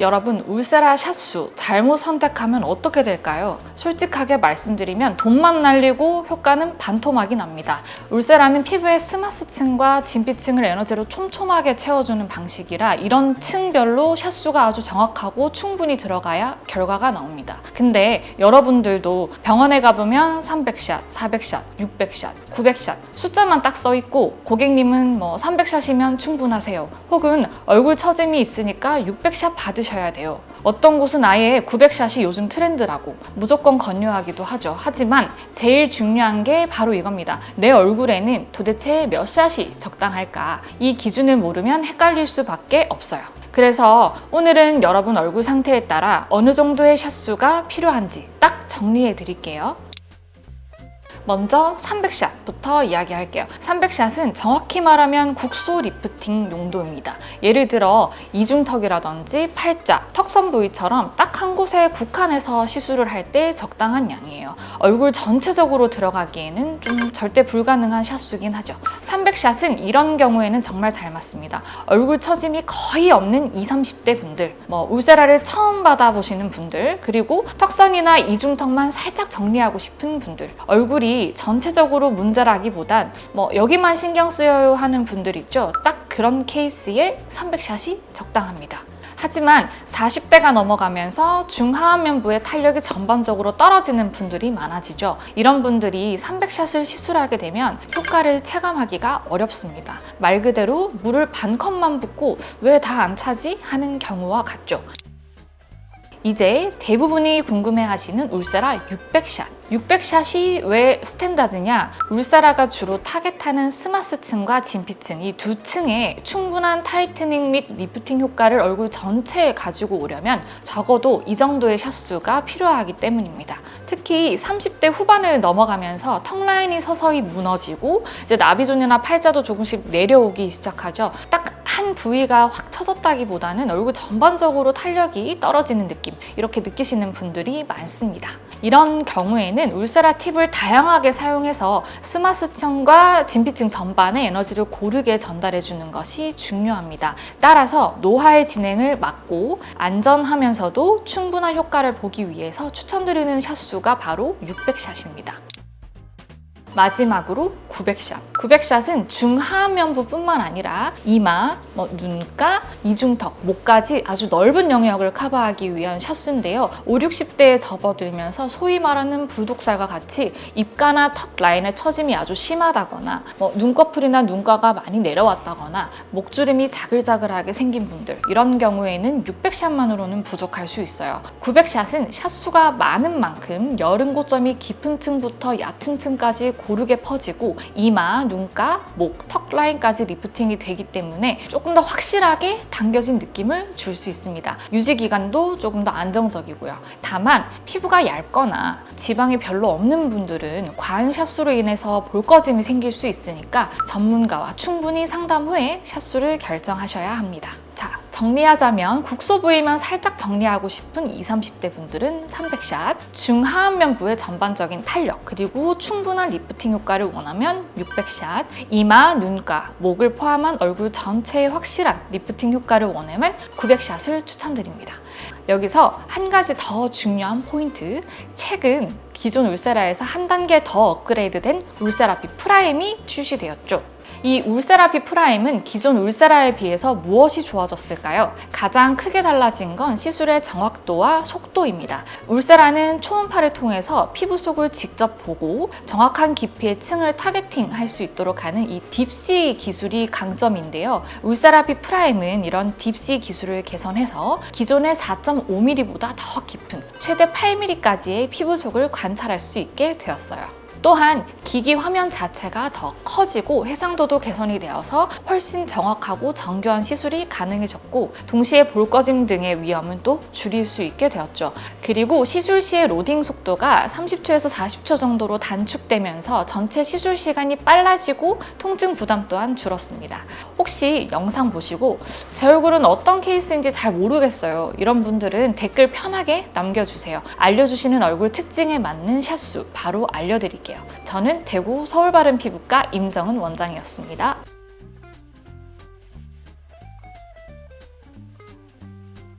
여러분 울세라 샷수 잘못 선택하면 어떻게 될까요? 솔직하게 말씀드리면 돈만 날리고 효과는 반토막이 납니다. 울세라는 피부의 스마스층과 진피층을 에너지로 촘촘하게 채워주는 방식이라 이런 층별로 샷수가 아주 정확하고 충분히 들어가야 결과가 나옵니다. 근데 여러분들도 병원에 가보면 300샷, 400샷, 600샷, 900샷 숫자만 딱 써 있고 고객님은 뭐 300샷이면 충분하세요. 혹은 얼굴 처짐이 있으니까 600샷 받으셔 야 돼요. 어떤 곳은 아예 900샷이 요즘 트렌드라고 무조건 권유하기도 하죠. 하지만 제일 중요한 게 바로 이겁니다. 내 얼굴에는 도대체 몇 샷이 적당할까? 이 기준을 모르면 헷갈릴 수밖에 없어요. 그래서 오늘은 여러분 얼굴 상태에 따라 어느 정도의 샷수가 필요한지 딱 정리해 드릴게요. 먼저 300샷부터 이야기할게요. 300샷은 정확히 말하면 국소 리프팅 용도입니다. 예를 들어 이중턱이라든지 팔자, 턱선 부위처럼 딱 한 곳에 국한해서 시술을 할 때 적당한 양이에요. 얼굴 전체적으로 들어가기에는 좀 절대 불가능한 샷수긴 하죠. 300샷은 이런 경우에는 정말 잘 맞습니다. 얼굴 처짐이 거의 없는 20, 30대 분들, 뭐 울세라를 처음 받아보시는 분들, 그리고 턱선이나 이중턱만 살짝 정리하고 싶은 분들, 얼굴이 전체적으로 문제라기보단 뭐 여기만 신경 쓰여요 하는 분들 있죠. 딱 그런 케이스에 300샷이 적당합니다. 하지만 40대가 넘어가면서 중하안면부의 탄력이 전반적으로 떨어지는 분들이 많아지죠. 이런 분들이 300샷을 시술하게 되면 효과를 체감하기가 어렵습니다. 말 그대로 물을 반 컵만 붓고 왜 다 안 차지? 하는 경우와 같죠. 이제 대부분이 궁금해 하시는 울세라 600샷. 600샷이 왜 스탠다드냐? 울세라가 주로 타겟하는 스마스층과 진피층 이 두 층에 충분한 타이트닝 및 리프팅 효과를 얼굴 전체에 가지고 오려면 적어도 이 정도의 샷수가 필요하기 때문입니다. 특히 30대 후반을 넘어가면서 턱 라인이 서서히 무너지고 이제 나비존이나 팔자도 조금씩 내려오기 시작하죠. 딱 한 부위가 확 처졌다기보다는 얼굴 전반적으로 탄력이 떨어지는 느낌 이렇게 느끼시는 분들이 많습니다. 이런 경우에는 울세라 팁을 다양하게 사용해서 스마스층과 진피층 전반에 에너지를 고르게 전달해 주는 것이 중요합니다. 따라서 노화의 진행을 막고 안전하면서도 충분한 효과를 보기 위해서 추천드리는 샷수가 바로 600샷입니다. 마지막으로 900샷. 900샷은 중하면부뿐만 아니라 이마, 뭐 눈가, 이중턱, 목까지 아주 넓은 영역을 커버하기 위한 샷수인데요. 5, 60대에 접어들면서 소위 말하는 부독살과 같이 입가나 턱 라인의 처짐이 아주 심하다거나 뭐 눈꺼풀이나 눈가가 많이 내려왔다거나 목주름이 자글자글하게 생긴 분들 이런 경우에는 600샷만으로는 부족할 수 있어요. 900샷은 샷수가 많은 만큼 여름 고점이 깊은 층부터 얕은 층까지 고르게 퍼지고 이마, 눈가, 목, 턱 라인까지 리프팅이 되기 때문에 조금 더 확실하게 당겨진 느낌을 줄 수 있습니다. 유지 기간도 조금 더 안정적이고요. 다만 피부가 얇거나 지방이 별로 없는 분들은 과한 샷수로 인해서 볼거짐이 생길 수 있으니까 전문가와 충분히 상담 후에 샷수를 결정하셔야 합니다. 자, 정리하자면 국소 부위만 살짝 정리하고 싶은 20, 30대 분들은 300샷, 중하안면 부의 전반적인 탄력, 그리고 충분한 리프팅 효과를 원하면 600샷, 이마, 눈가, 목을 포함한 얼굴 전체의 확실한 리프팅 효과를 원하면 900샷을 추천드립니다. 여기서 한 가지 더 중요한 포인트, 최근 기존 울세라에서 한 단계 더 업그레이드된 울세라피 프라임이 출시되었죠. 이 울세라피 프라임은 기존 울세라에 비해서 무엇이 좋아졌을까요? 가장 크게 달라진 건 시술의 정확도와 속도입니다. 울세라는 초음파를 통해서 피부 속을 직접 보고 정확한 깊이의 층을 타겟팅 할 수 있도록 하는 이 딥시 기술이 강점인데요. 울세라피 프라임은 이런 딥시 기술을 개선해서 기존의 4.5mm보다 더 깊은 최대 8mm까지의 피부 속을 관찰할 수 있게 되었어요. 또한 기기 화면 자체가 더 커지고 해상도도 개선이 되어서 훨씬 정확하고 정교한 시술이 가능해졌고 동시에 볼거짐 등의 위험은 또 줄일 수 있게 되었죠. 그리고 시술 시의 로딩 속도가 30초에서 40초 정도로 단축되면서 전체 시술 시간이 빨라지고 통증 부담 또한 줄었습니다. 혹시 영상 보시고 제 얼굴은 어떤 케이스인지 잘 모르겠어요. 이런 분들은 댓글 편하게 남겨주세요. 알려주시는 얼굴 특징에 맞는 샷수 바로 알려 드릴게요. 저는 대구 서울바른피부과 임정은 원장이었습니다.